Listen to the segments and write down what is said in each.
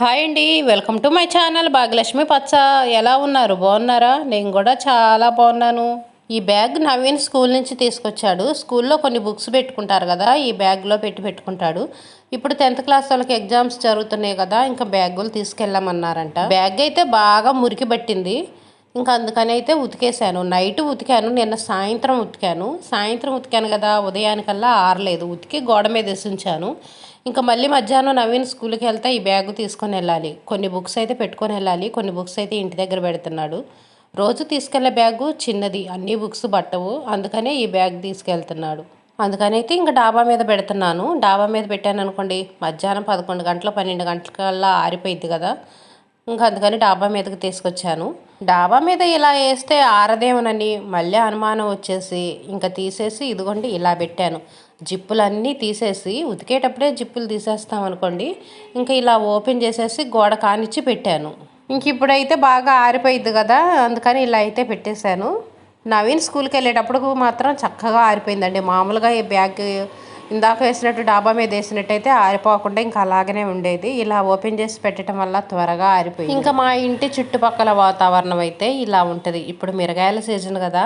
Hi అండి welcome to my channel Bhagyalakshmi పచ్చ. ఎలా ఉన్నారు? బాగున్నారా? నేను కూడా చాలా బాగున్నాను. ఈ బ్యాగ్ నవీన్ స్కూల్ నుంచి తీసుకొచ్చాడు. స్కూల్లో కొన్ని బుక్స్ పెట్టుకుంటారు కదా ఈ బ్యాగ్లో పెట్టి పెట్టుకుంటాడు. ఇప్పుడు టెన్త్ క్లాస్ వాళ్ళకి ఎగ్జామ్స్ జరుగుతున్నాయి కదా ఇంకా బ్యాగులు తీసుకెళ్ళమన్నారంట. బ్యాగ్ అయితే బాగా మురికి పట్టింది. ఇంకా అందుకని అయితే ఉతికేశాను. నైట్ ఉతికాను నిన్న సాయంత్రం ఉతికాను. సాయంత్రం ఉతికాను కదా ఉదయానికల్లా ఆరలేదు. ఉతికి గోడ మీద వేసి ఉంచాను ఇంకా మళ్ళీ మధ్యాహ్నం నవీన్ స్కూల్కి వెళ్తే ఈ బ్యాగ్ తీసుకొని వెళ్ళాలి. కొన్ని బుక్స్ అయితే పెట్టుకొని వెళ్ళాలి. కొన్ని బుక్స్ అయితే ఇంటి దగ్గర పెడుతున్నాడు. రోజు తీసుకెళ్ళే బ్యాగు చిన్నది. అన్ని బుక్స్ పట్టవు అందుకనే ఈ బ్యాగ్ తీసుకెళ్తున్నాడు. అందుకనైతే ఇంకా డాబా మీద పెడుతున్నాను. డాబా మీద పెట్టాను అనుకోండి మధ్యాహ్నం పదకొండు గంటల పన్నెండు గంటలకల్లా ఆరిపోయింది కదా. ఇంకా అందుకని డాబా మీదకి తీసుకొచ్చాను. డాబా మీద ఇలా వేస్తే ఆరదేమోనని మళ్ళీ అనుమానం వచ్చేసి ఇంకా తీసేసి ఇదిగోండి ఇలా పెట్టాను. జిప్పులన్నీ తీసేసి ఉతికేటప్పుడే జిప్పులు తీసేస్తాం అనుకోండి. ఇంకా ఇలా ఓపెన్ చేసేసి గోడ కానిచ్చి పెట్టాను. ఇంక ఇప్పుడైతే బాగా ఆరిపోయింది కదా అందుకని ఇలా అయితే పెట్టేశాను. నవీన్ స్కూల్కి వెళ్ళేటప్పుడు మాత్రం చక్కగా ఆరిపోయిందండి. మామూలుగా ఈ బ్యాగ్ ఇందాక వేసినట్టు డాబా మీద వేసినట్టయితే ఆరిపోకుండా ఇంకా అలాగనే ఉండేది. ఇలా ఓపెన్ చేసి పెట్టడం వల్ల త్వరగా ఆరిపోయింది. ఇంకా మా ఇంటి చుట్టుపక్కల వాతావరణం అయితే ఇలా ఉంటుంది. ఇప్పుడు మిరగాయల సీజన్ కదా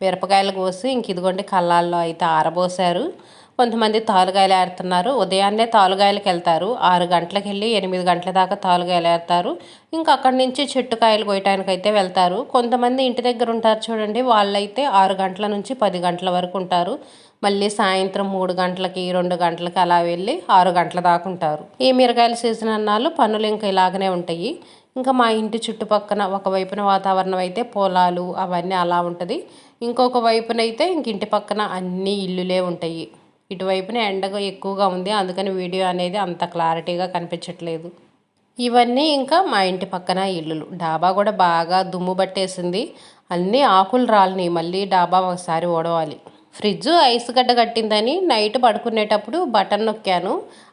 మిరపకాయలు కోసి ఇంక ఇదిగోండి కళ్ళాల్లో అయితే ఆరబోసారు. కొంతమంది తాలుగాయలు ఏరుతున్నారు ఉదయాన్నే తాలుగాయలకు వెళ్తారు. ఆరు గంటలకు వెళ్ళి ఎనిమిది గంటల దాకా తాలుగాయలు ఏరుతారు ఇంకా అక్కడి నుంచి చెట్టుకాయలు కోయటానికి అయితే వెళ్తారు. కొంతమంది ఇంటి దగ్గర ఉంటారు చూడండి. వాళ్ళైతే ఆరు గంటల నుంచి పది గంటల వరకు ఉంటారు. మళ్ళీ సాయంత్రం మూడు గంటలకి రెండు గంటలకి అలా వెళ్ళి ఆరు గంటల దాకా ఉంటారు. ఈ మిరగాయల సీజన్ అన్నాళ్ళు పనులు ఇంకా ఇలాగనే ఉంటాయి. ఇంకా మా ఇంటి చుట్టుపక్కన ఒకవైపున వాతావరణం అయితే పొలాలు అవన్నీ అలా ఉంటుంది. ఇంకొక వైపున అయితే ఇంక ఇంటి పక్కన అన్ని ఇల్లులే ఉంటాయి. ఇటువైపున ఎండగా ఎక్కువగా ఉంది. అందుకని వీడియో అనేది అంత క్లారిటీగా కనిపించట్లేదు. ఇవన్నీ ఇంకా మా ఇంటి పక్కన ఇల్లులు. డాబా కూడా బాగా దుమ్ము పట్టేసింది. అన్నీ ఆకులు రాలినాయి. మళ్ళీ డాబా ఒకసారి ఓడవాలి ఫ్రిడ్జ్ ఐస్ గడ్డ కట్టిందని నైట్ పడుకునేటప్పుడు బటన్ నొక్కాను.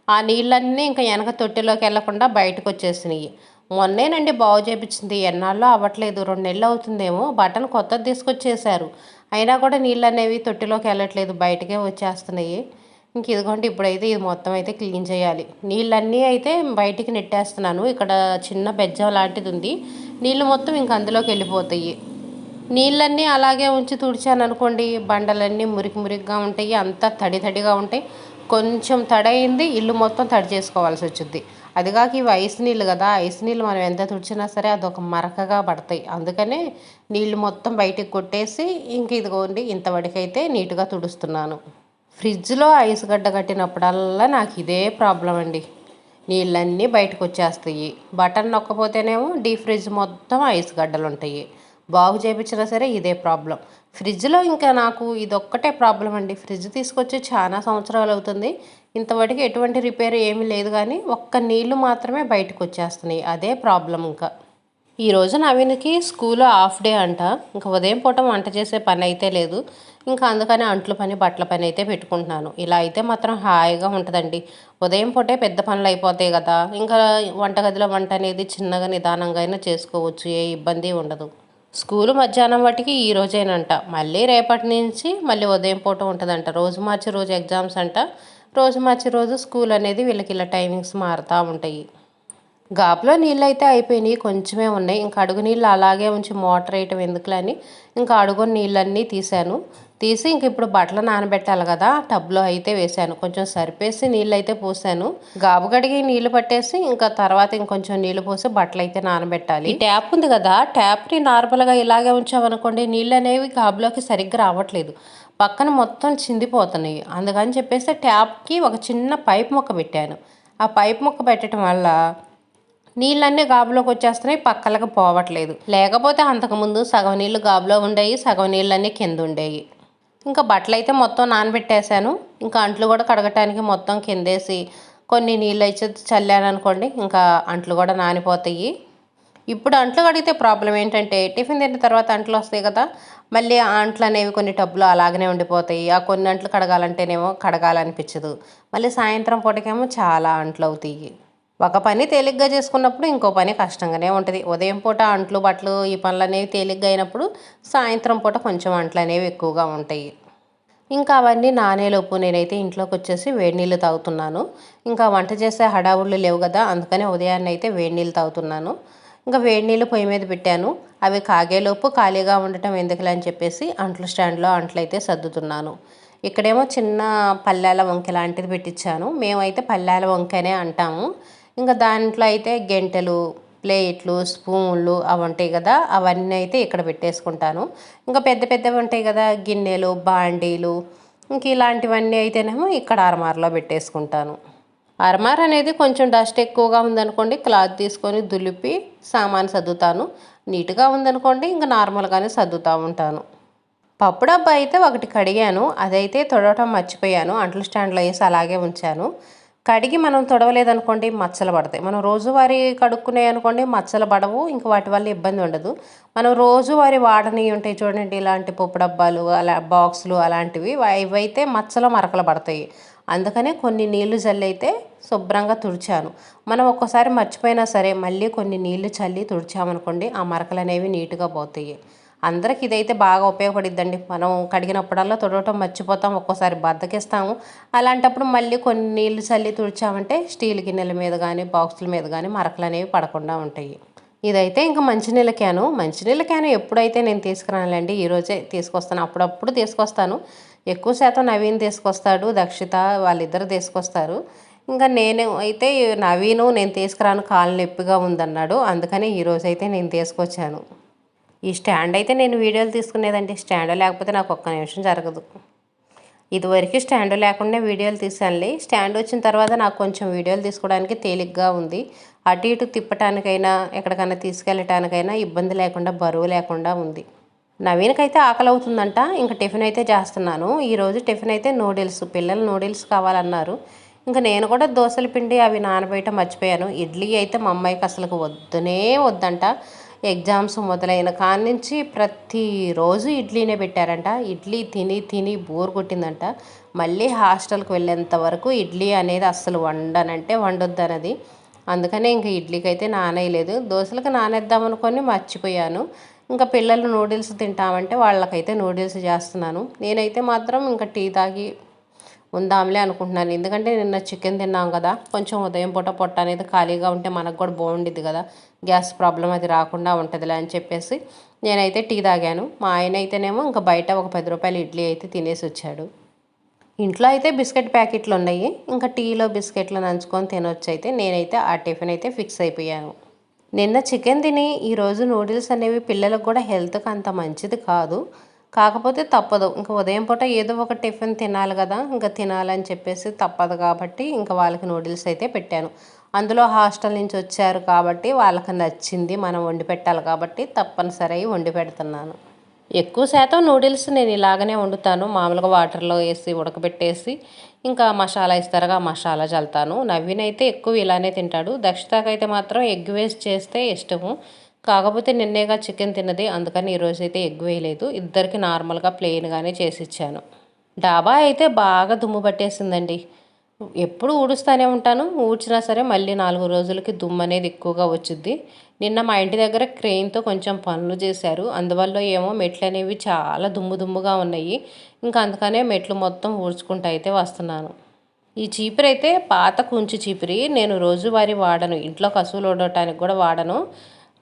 ఆ నీళ్ళన్నీ ఇంకా వెనక తొట్టెలోకి వెళ్ళకుండా బయటకు వచ్చేసినాయి. మొన్నేనండి బాగు చేపించింది. ఎన్నాళ్ళు అవ్వట్లేదు. రెండు నెలలు అవుతుందేమో. బటన్ కొత్తది తీసుకొచ్చేసారు అయినా కూడా నీళ్ళు అనేవి తొట్టిలోకి వెళ్ళట్లేదు. బయటకే వచ్చేస్తున్నాయి. ఇంక ఇదిగోండి ఇప్పుడైతే ఇది మొత్తం అయితే క్లీన్ చేయాలి. నీళ్ళన్నీ అయితే బయటికి నెట్టేస్తున్నాను. ఇక్కడ చిన్న బెజ్జం లాంటిది ఉంది. నీళ్ళు మొత్తం ఇంక అందులోకి వెళ్ళిపోతాయి. నీళ్ళన్నీ అలాగే ఉంచి తుడిచాను అనుకోండి బండలన్నీ మురికి మురికిగా ఉంటాయి. అంతా తడి తడిగా ఉంటాయి. కొంచెం తడైంది ఇల్లు మొత్తం తడి చేసుకోవాల్సి వచ్చింది. అదిగాక ఇవి ఐస్ నీళ్ళు కదా ఐస్ నీళ్ళు మనం ఎంత తుడిచినా సరే అదొక మరకగా పడతాయి. అందుకనే నీళ్ళు మొత్తం బయటికి కొట్టేసి ఇంక ఇదిగోండి ఇంతవరకైతే నీట్గా తుడుస్తున్నాను. ఫ్రిడ్జ్లో ఐస్ గడ్డ కట్టినప్పుడల్లా నాకు ఇదే ప్రాబ్లం అండి. నీళ్ళన్నీ బయటకు వచ్చేస్తాయి బటన్ నొక్కపోతేనేమో డీ ఫ్రిడ్జ్ మొత్తం ఐస్ గడ్డలు ఉంటాయి బాగు చేయించినా సరే ఇదే ప్రాబ్లం. ఫ్రిడ్జ్లో ఇంకా నాకు ఇదొక్కటే ప్రాబ్లం అండి. ఫ్రిడ్జ్ తీసుకొచ్చి చాలా సంవత్సరాలు అవుతుంది. ఇంతవరకు ఎటువంటి రిపేర్ ఏమీ లేదు కానీ ఒక్క నీళ్ళు మాత్రమే బయటకు వచ్చేస్తున్నాయి అదే ప్రాబ్లం ఇంకా. ఈరోజు నవీన్కి స్కూల్లో హాఫ్ డే అంట. ఇంకా ఉదయం పూట వంట చేసే పని అయితే లేదు. ఇంకా అందుకని అంట్ల పని బట్టల పని అయితే పెట్టుకుంటున్నాను. ఇలా అయితే మాత్రం హాయిగా ఉంటుందండి. ఉదయం పూటే పెద్ద పనులు అయిపోతాయి కదా. ఇంకా వంటగదిలో వంట అనేది చిన్నగా నిదానంగా అయినా చేసుకోవచ్చు. ఏ ఇబ్బంది ఉండదు. స్కూల్ మధ్యాహ్నం వాటికి ఈ రోజేనంట. మళ్ళీ రేపటి నుంచి మళ్ళీ ఉదయం పూట ఉంటుందంట. రోజు మార్చి రోజు ఎగ్జామ్స్ అంట. రోజు మార్చి రోజు స్కూల్ అనేది వీళ్ళకి ఇలా టైమింగ్స్ మారుతూ ఉంటాయి. గాబులో నీళ్ళు అయితే అయిపోయినాయి కొంచెమే ఉన్నాయి. ఇంకా అడుగు నీళ్ళు అలాగే ఉంచి మోటర్ వేయటం ఎందుకులని ఇంకా అడుగు నీళ్ళన్నీ తీసాను తీసి ఇంక ఇప్పుడు బట్టలు నానబెట్టాలి కదా టబ్లో అయితే వేసాను కొంచెం సరిపేసి నీళ్ళు అయితే పోసాను. గాబు కడిగి నీళ్ళు పట్టేసి ఇంకా తర్వాత ఇంకొంచెం నీళ్ళు పోసి బట్టలు అయితే నానబెట్టాలి ట్యాప్ ఉంది కదా ట్యాప్ని నార్మల్గా ఇలాగే ఉంచామనుకోండి నీళ్ళు అనేవి గాబులోకి సరిగ్గా రావట్లేదు. పక్కన మొత్తం చిందిపోతున్నాయి. అందుకని చెప్పేసి ట్యాప్కి ఒక చిన్న పైప్ మొక్క పెట్టాను. ఆ పైప్ మొక్క పెట్టడం వల్ల నీళ్ళన్నీ గాబులోకి వచ్చేస్తున్నాయి పక్కలకు పోవట్లేదు. లేకపోతే అంతకుముందు సగం నీళ్ళు గాబులో ఉండేవి సగం నీళ్ళన్నీ కింద ఉండేవి ఇంకా బట్టలు అయితే మొత్తం నానబెట్టేశాను. ఇంకా అంట్లు కూడా కడగటానికి మొత్తం కిందేసి కొన్ని నీళ్ళు అయితే చల్లాను అనుకోండి ఇంకా అంట్లు కూడా నానిపోతాయి. ఇప్పుడు అంట్లు కడిగితే ప్రాబ్లం ఏంటంటే టిఫిన్ తిన్న తర్వాత అంట్లు వస్తాయి కదా మళ్ళీ ఆ అంట్లు అనేవి కొన్ని టబ్బులు అలాగనే ఉండిపోతాయి. ఆ కొన్ని అంట్లు కడగాలంటేనేమో కడగాలనిపించదు. మళ్ళీ సాయంత్రం పూటకేమో చాలా అంట్లు అవుతాయి. ఒక పని తేలిగ్గా చేసుకున్నప్పుడు ఇంకో పని కష్టంగానే ఉంటుంది. ఉదయం పూట అంట్లు బట్టలు ఈ పనులు అనేవి తేలిగ్గా అయినప్పుడు సాయంత్రం పూట కొంచెం అంట్లు అనేవి ఎక్కువగా ఉంటాయి. ఇంకా అవన్నీ నానేలోపు నేనైతే ఇంట్లోకి వచ్చేసి వేడి నీళ్ళు తాగుతున్నాను. ఇంకా వంట చేసే హడావుళ్ళు లేవు కదా అందుకని ఉదయాన్నే అయితే వేడి నీళ్ళు తాగుతున్నాను. ఇంకా వేడి నీళ్ళు పొయ్యి మీద పెట్టాను. అవి కాగేలోపు ఖాళీగా ఉండటం ఎందుకులే అని చెప్పేసి అంట్లు స్టాండ్లో అంట్లు అయితే సర్దుతున్నాను. ఇక్కడేమో చిన్న పల్లెల వంక లాంటిది పెట్టించాను మేమైతే పల్లెల వంకనే అంటాము. ఇంకా దాంట్లో అయితే గెంటెలు ప్లేట్లు స్పూన్లు అవి ఉంటాయి కదా అవన్నీ అయితే ఇక్కడ పెట్టేసుకుంటాను. ఇంకా పెద్ద పెద్దవి ఉంటాయి కదా గిన్నెలు బాండీలు ఇంక ఇలాంటివన్నీ అయితేనేమో ఇక్కడ అరమార్లో పెట్టేసుకుంటాను. అరమార్ అనేది కొంచెం డస్ట్ ఎక్కువగా ఉందనుకోండి క్లాత్ తీసుకొని దులిపి సామాన్ సర్దుతాను. నీట్గా ఉందనుకోండి ఇంకా నార్మల్గానే సర్దుతూ ఉంటాను. పప్పు డబ్బా అయితే ఒకటి కడిగాను అదైతే తొడవటం మర్చిపోయాను అంట్లు స్టాండ్లో వేసి అలాగే ఉంచాను. కడిగి మనం తొడవలేదనుకోండి మచ్చలు పడతాయి. మనం రోజువారీ కడుక్కునే అనుకోండి మచ్చలు పడవు ఇంకా వాటి వల్ల ఇబ్బంది ఉండదు. మనం రోజువారీ వాడని ఉంటాయి చూడండి ఇలాంటి పప్పు డబ్బాలు అలా బాక్సులు అలాంటివి ఇవైతే మచ్చలు మరకలు పడతాయి. అందుకనే కొన్ని నీళ్ళు చల్లైతే శుభ్రంగా తుడిచాను. మనం ఒక్కోసారి మర్చిపోయినా సరే మళ్ళీ కొన్ని నీళ్ళు చల్లి తుడిచామనుకోండి ఆ మరకలు అనేవి నీట్గా పోతాయి. అందరికి ఇదైతే బాగా ఉపయోగపడిద్దండి. మనం కడిగినప్పుడల్లా తుడవటం మర్చిపోతాం ఒక్కోసారి బద్దకిస్తాము. అలాంటప్పుడు మళ్ళీ కొన్ని నీళ్ళు చల్లి తుడిచామంటే స్టీల్ గిన్నెల మీద కానీ బాక్సుల మీద కానీ మరకలు అనేవి పడకుండా ఉంటాయి. ఇదైతే ఇంకా మంచినీళ్ళ క్యాను. మంచినీళ్ళ క్యాను ఎప్పుడైతే నేను తీసుకురానండి ఈరోజే తీసుకొస్తాను. అప్పుడప్పుడు తీసుకొస్తాను. ఎక్కువ శాతం నవీన్ తీసుకొస్తాడు దక్షిత వాళ్ళిద్దరు తీసుకొస్తారు. ఇంకా నేను అయితే నవీను నేను తీసుకురాను కాళ్ళు నొప్పిగా ఉందన్నాడు. అందుకని ఈరోజు అయితే నేను తీసుకొచ్చాను. ఈ స్టాండ్ అయితే నేను వీడియోలు తీసుకునేదండి. స్టాండ్ లేకపోతే నాకు ఒక్క నిమిషం జరగదు. ఇదివరకు స్టాండ్ లేకుండా వీడియోలు తీసానులే స్టాండ్ వచ్చిన తర్వాత నాకు కొంచెం వీడియోలు తీసుకోవడానికి తేలిగ్గా ఉంది. అటు ఇటు తిప్పటానికైనా ఎక్కడికైనా తీసుకెళ్ళటానికైనా ఇబ్బంది లేకుండా బరువు లేకుండా ఉంది. నవీన్కైతే ఆకలి అవుతుందంట ఇంకా టిఫిన్ అయితే చేస్తున్నాను. ఈరోజు టిఫిన్ అయితే నూడిల్స్ పిల్లలు నూడిల్స్ కావాలన్నారు. ఇంకా నేను కూడా దోశల పిండి అవి నానబెట్టడం మర్చిపోయాను. ఇడ్లీ అయితే మా అమ్మాయికి అసలు వద్దునే వద్దంట. ఎగ్జామ్స్ మొదలైన కాడి నుంచి ప్రతిరోజు ఇడ్లీనే పెట్టారంట. ఇడ్లీ తిని తిని బోర్ కొట్టిందంట. మళ్ళీ హాస్టల్కి వెళ్ళేంత వరకు ఇడ్లీ అనేది అస్సలు వండనంటే వండొద్దన్నది. అందుకనే ఇంక ఇడ్లీకి అయితే నానేయలేదు. దోశలకు నానేద్దాం అనుకొని మర్చిపోయాను. ఇంకా పిల్లలు నూడిల్స్ తింటామంటే వాళ్ళకైతే నూడిల్స్ చేస్తున్నాను. నేనైతే మాత్రం ఇంకా టీ తాగి ఉందాంలే అనుకుంటున్నాను. ఎందుకంటే నిన్న చికెన్ తిన్నాం కదా కొంచెం ఉదయం పూట పొట్ట అనేది ఖాళీగా ఉంటే మనకు కూడా బాగుండిద్ది కదా. గ్యాస్ ప్రాబ్లం అది రాకుండా ఉంటుందిలే అని చెప్పేసి నేనైతే టీ తాగాను. మా ఆయన అయితేనేమో ఇంకా బయట ఒక పది రూపాయలు ఇడ్లీ అయితే తినేసి వచ్చాడు. ఇంట్లో అయితే బిస్కెట్ ప్యాకెట్లు ఉన్నాయి. ఇంకా టీలో బిస్కెట్లు నంచుకొని తినొచ్చు అయితే నేనైతే ఆ టిఫిన్ అయితే ఫిక్స్ అయిపోయాను. నిన్న చికెన్ తిని ఈరోజు నూడిల్స్ అనేవి పిల్లలకు కూడా హెల్త్కి అంత మంచిది కాదు. కాకపోతే తప్పదు. ఇంకా ఉదయం పూట ఏదో ఒక టిఫిన్ తినాలి కదా ఇంకా తినాలని చెప్పేసి తప్పదు కాబట్టి ఇంకా వాళ్ళకి నూడిల్స్ అయితే పెట్టాను. అందులో హాస్టల్ నుంచి వచ్చారు కాబట్టి వాళ్ళకి నచ్చింది మనం వండి పెట్టాలి కాబట్టి తప్పనిసరి వండి పెడుతున్నాను. ఎక్కువ శాతం నూడిల్స్ నేను ఇలాగనే వండుతాను. మామూలుగా వాటర్లో వేసి ఉడకబెట్టేసి ఇంకా మసాలా ఇస్తారుగా మసాలా చల్లుతాను. నవ్వినైతే ఎక్కువ ఇలానే తింటాడు. దక్షితాకైతే మాత్రం ఎగ్ వేస్ట్ చేస్తే ఇష్టము. కాకపోతే నిన్నేగా చికెన్ తిన్నది అందుకని ఈరోజు అయితే ఎగ్ వేయలేదు. ఇద్దరికి నార్మల్గా ప్లెయిన్గానే చేసి ఇచ్చాను డాబా అయితే బాగా దుమ్ము పట్టేసిందండి. ఎప్పుడు ఊడుస్తూనే ఉంటాను. ఊడ్చినా సరే మళ్ళీ నాలుగు రోజులకి దుమ్ము అనేది ఎక్కువగా వచ్చింది నిన్న మా ఇంటి దగ్గర క్రెయిన్తో కొంచెం పనులు చేశారు. అందువల్ల ఏమో మెట్లు అనేవి చాలా దుమ్ము దుమ్ముగా ఉన్నాయి. ఇంకా అందుకనే మెట్లు మొత్తం ఊడ్చుకుంటూ అయితే వస్తున్నాను. ఈ చీపురు అయితే పాత కుంచి చీపురి. నేను రోజువారీ వాడను. ఇంట్లో కసువులు ఓడటానికి కూడా వాడను.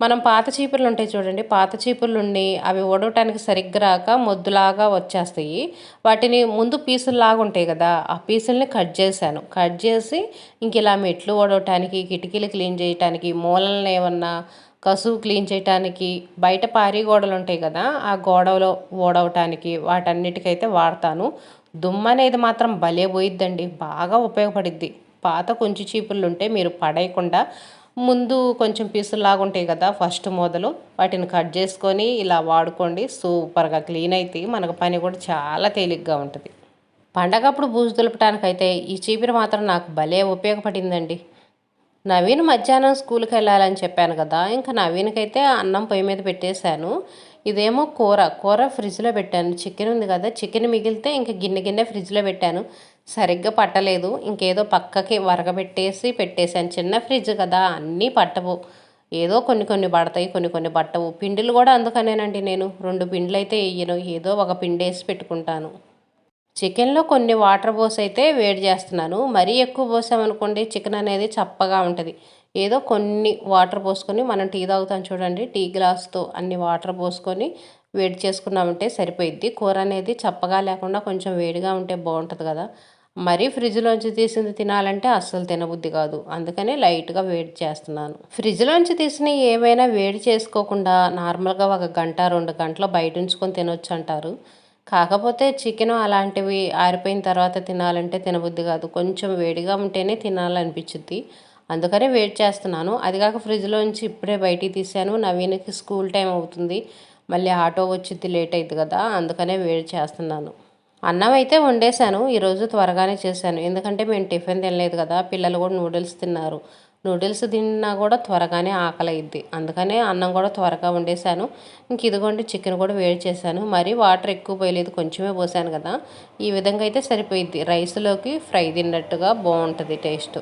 మనం పాత చీపుర్లు ఉంటాయి చూడండి. పాత చీపుర్లుండి అవి ఓడవటానికి సరిగ్గా రాక మొద్దులాగా వచ్చేస్తాయి. వాటిని ముందు పీసుల్లాగా ఉంటాయి కదా ఆ పీసుల్ని కట్ చేశాను. కట్ చేసి ఇంక ఇలా మెట్లు ఓడవటానికి కిటికీలు క్లీన్ చేయటానికి మూలలను ఏమన్నా కసువు క్లీన్ చేయటానికి బయట పారీ గోడలు ఉంటాయి కదా ఆ గోడలో ఓడవటానికి వాటన్నిటికైతే వాడతాను. దుమ్ము అనేది మాత్రం భలే పోయిద్దండి. బాగా ఉపయోగపడిద్ది. పాత కొంచెం చీపుర్లు ఉంటే మీరు పడేయకుండా ముందు కొంచెం పీసులాగా ఉంటాయి కదా ఫస్ట్ మొదలు. వాటిని కట్ చేసుకొని ఇలా వాడుకోండి. సూపర్గా క్లీన్ అయితే మనకు పని కూడా చాలా తేలిగ్గా ఉంటుంది. పండగప్పుడు బూజు దులపటానికైతే ఈ చీపిరి మాత్రం నాకు భలే ఉపయోగపడిందండి. నవీన్ మధ్యాహ్నం స్కూల్కి వెళ్ళాలని చెప్పాను కదా ఇంకా నవీన్కైతే అన్నం పొయ్యి మీద పెట్టేశాను. ఇదేమో కూర కూర ఫ్రిడ్జ్లో పెట్టాను. చికెన్ ఉంది కదా చికెన్ మిగిలితే ఇంకా గిన్నె గిన్నె ఫ్రిడ్జ్లో పెట్టాను. సరిగ్గా పట్టలేదు. ఇంకేదో పక్కకి వరగబెట్టేసి పెట్టేశాను. చిన్న ఫ్రిడ్జ్ కదా అన్నీ పట్టవు. ఏదో కొన్ని కొన్ని పడతాయి కొన్ని కొన్ని పట్టవు. పిండిలు కూడా అందుకనేనండి నేను. రెండు పిండిలు అయితే వేయను ఏదో ఒక పిండి వేసి పెట్టుకుంటాను. చికెన్లో కొన్ని వాటర్ పోసి అయితే వేడి చేస్తున్నాను. మరీ ఎక్కువ పోసామనుకోండి చికెన్ అనేది చప్పగా ఉంటుంది. ఏదో కొన్ని వాటర్ పోసుకొని మనం టీ తాగుతాం చూడండి. టీ గ్లాస్తో అన్ని వాటర్ పోసుకొని వేడి చేసుకున్నామంటే సరిపోయిద్ది. కూర అనేది చప్పగా లేకుండా కొంచెం వేడిగా ఉంటే బాగుంటుంది కదా. మరీ ఫ్రిడ్జ్లోంచి తీసింది తినాలంటే అస్సలు తినబుద్ధి కాదు. అందుకనే లైట్గా వేడి చేస్తున్నాను. ఫ్రిడ్జ్లోంచి తీసిన ఏమైనా వేడి చేసుకోకుండా నార్మల్గా ఒక గంట రెండు గంటలు బయట ఉంచుకొని తినొచ్చు అంటారు. కాకపోతే చికెన్ అలాంటివి ఆరిపోయిన తర్వాత తినాలంటే తినబుద్ధి కాదు. కొంచెం వేడిగా ఉంటేనే తినాలనిపించుద్ది అందుకనే వెయిట్ చేస్తున్నాను. అది కాక ఫ్రిడ్జ్లోంచి ఇప్పుడే బయటికి తీసాను నవీనకి స్కూల్ టైం అవుతుంది. మళ్ళీ ఆటో వచ్చింది లేట్ అవుతుంది కదా అందుకనే వేడి చేస్తున్నాను. అన్నం అయితే వండేశాను ఈరోజు త్వరగానే చేశాను. ఎందుకంటే మేము టిఫిన్ తినలేదు కదా పిల్లలు కూడా నూడిల్స్ తిన్నారు. నూడిల్స్ తిన్నా కూడా త్వరగానే ఆకలి అందుకనే అన్నం కూడా త్వరగా వండేశాను. ఇంక ఇదిగోండి చికెన్ కూడా వేడి చేశాను. మరి వాటర్ ఎక్కువ పోయలేదు కొంచెమే పోసాను కదా. ఈ విధంగా అయితే సరిపోయిద్ది. రైస్లోకి ఫ్రై తిన్నట్టుగా బాగుంటుంది టేస్ట్.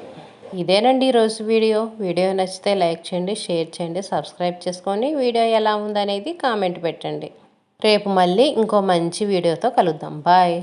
ఇదేనండి ఈరోజు వీడియో. వీడియో నచ్చితే లైక్ చేయండి షేర్ చేయండి సబ్స్క్రైబ్ చేసుకొని వీడియో ఎలా ఉందనేది కామెంట్ పెట్టండి. రేపు మళ్ళీ ఇంకో మంచి వీడియోతో కలుద్దాం. బాయ్.